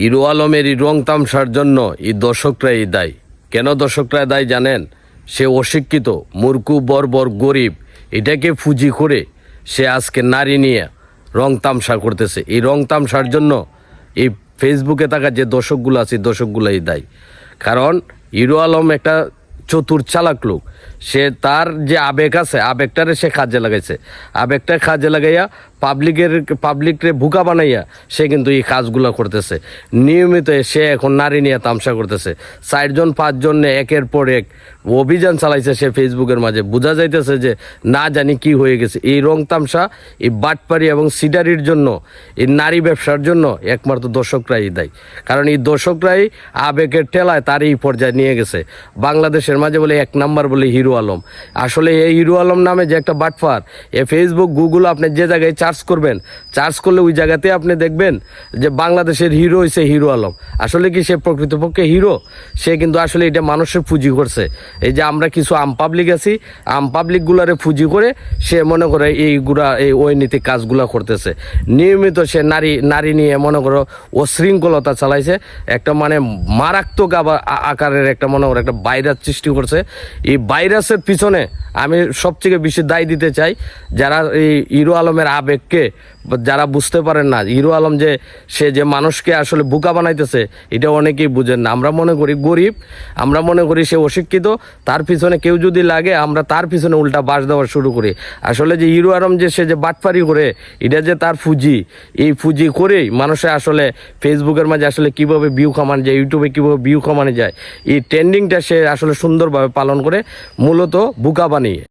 Hero আলমের এই রং তামসার জন্য এই দর্শকরাই দায়ী। কেন দর্শকরা দায়ী জানেন? সে অশিক্ষিত, মূর্খু, বর্বর, গরিব, এটাকে ফুজি করে সে আজকে নারী নিয়ে রং তামসা করতেছে। এই রং তামসার জন্য এই ফেসবুকে থাকা যে দর্শকগুলো আছে দর্শকগুলোই দায়ী। কারণ ইরু আলম একটা চতুর চালাক লোক। সে তার যে আবেগ আছে, আবেগটারে সে কাজে লাগাইছে। আবেগটা কাজে লাগাইয়া পাবলিকের পাবলিকরে বুকা বানাইয়া সে কিন্তু এই কাজগুলো করতেছে। নিয়মিত সে এখন নারী নিয়ে তামসা করতেছে। চারজন, পাঁচজন একের পর এক অভিযান চালাইছে সে ফেসবুকের মাঝে। বোঝা যাইতেছে যে না জানি কি হয়ে গেছে। এই রং তামসা, এই বাটপারি এবং সিডারির জন্য, এই নারী ব্যবসার জন্য একমাত্র দর্শকরাই দেয়। কারণ এই দর্শকরাই আবেগের ঠেলায় তার এই পর্যায়ে নিয়ে গেছে। বাংলাদেশের মাঝে বলে এক নাম্বার বলে হিরো আলম। আসলে এই হিরো আলম নামে যে একটা বাটফার এ ফেসবুক গুগল আপনি যে জায়গায় চার্জ করবেন। চার্জ করলে ওই জায়গাতে আপনি দেখবেন যে বাংলাদেশের হিরো হয়েছে হিরো আলম। আসলে কি সে প্রকৃতপক্ষে হিরো? সে কিন্তু আসলে এটা মানুষের পুঁজি করছে। এই যে আমরা কিছু আম পাবলিক আছি, আম পাবলিকগুলারে পুঁজি করে সে মনে করে এইগুলা, এই ঐনীতিক কাজগুলা করতেছে। নিয়মিত সে নারী নারী নিয়ে মনে করো অশৃঙ্খলতা চালাইছে। একটা মানে মারাত্মক আকারের একটা মনে করো একটা ভাইরাস সৃষ্টি করছে। এই ভাইরাসের পিছনে আমি সবথেকে বেশি দায় দিতে চাই, যারা এই হিরো আলমের আবেগকে বা যারা বুঝতে পারেন না, হিরো আলম যে, সে যে মানুষকে আসলে বোকা বানাইতেছে, এটা অনেকেই বুঝেন না। আমরা মনে করি গরিব, আমরা মনে করি সে অশিক্ষিত, তার পিছনে কেউ যদি লাগে, আমরা তার পিছনে উল্টা বাস দেওয়া শুরু করি। আসলে যে হিরো আলম যে, সে যে বাটপারি করে, এটা যে তার ফুজি, এই ফুজি করেই মানুষে আসলে ফেসবুকের মাঝে আসলে কীভাবে ভিউ কামানো যায় ইউটিউবে কীভাবে ভিউ কামানো যায়, এই ট্রেন্ডিংটা সে আসলে সুন্দরভাবে পালন করে, মূলত বুকা বানিয়ে।